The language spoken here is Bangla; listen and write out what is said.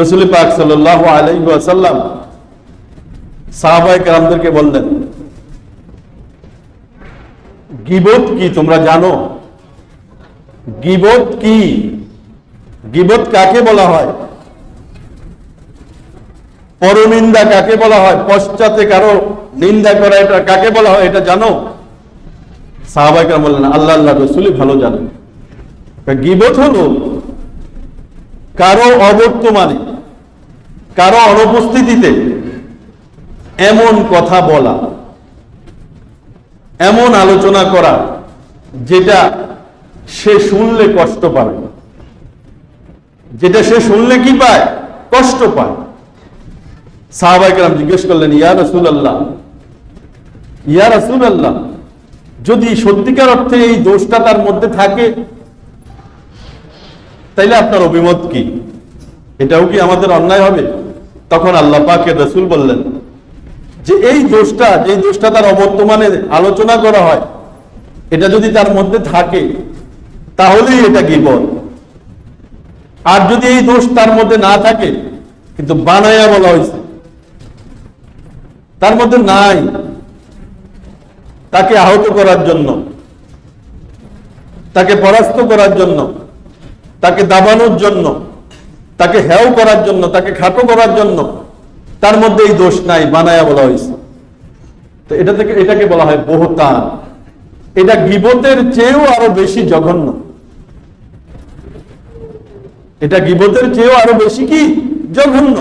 রসুল পাক সাল্লাহ আলাইসাল্লাম সাহাবাই কালামদেরকে বললেন, গিবত কি তোমরা জানো? গিবত কি? গিবত কাকে বলা হয়? পরনিন্দা কাকে বলা হয়? পশ্চাতে কারও নিন্দা করা এটা কাকে বলা হয়? এটা জানো? সাহাবাইকার বললেন, আল্লাহ আল্লাহ, রসুলই ভালো জানেন। গিবত হলো কারও অবর্তমানে, কারও অনুপস্থিতিতে এমন কথা বলা, এমন আলোচনা করা যেটা সে শুনলে কষ্ট পাবে যেটা সে শুনলে কি পায়? কষ্ট পায়। সাহাবাইকার জিজ্ঞেস করলেন, ইয়া রসুল আল্লাহ ইয়া রসুল আল্লাহ যদি সত্যিকার অর্থে এই দোষটা তার মধ্যে থাকে তাইলে আপনার অভিমত কি? এটাও কি আমাদের অন্যায় হবে? তখন আল্লাহ পাকে রসুল বললেন, যে এই দোষটা, যে দোষটা তার অবর্তমানে আলোচনা করা হয়, এটা যদি তার মধ্যে থাকে, তাহলেই এটা গিবত। আর যদি এই দোষ তার মধ্যে না থাকে, কিন্তু বানায়া বলা হয়েছে, তার মধ্যে নাই, তাকে আহত করার জন্য, তাকে পরাস্ত করার জন্য তাকে দাবানোর জন্য, তাকে হেও করার জন্য, তাকে খাটো করার জন্য তার মধ্যে এই দোষ নাই, বানায়া বলা হয়েছে। তো এটা থেকে, এটাকে বলা হয় বহুতান। এটা গিবতের চেয়েও আরও বেশি জঘন্য। এটা গিবতের চেয়েও আরও বেশি কি? জঘন্য।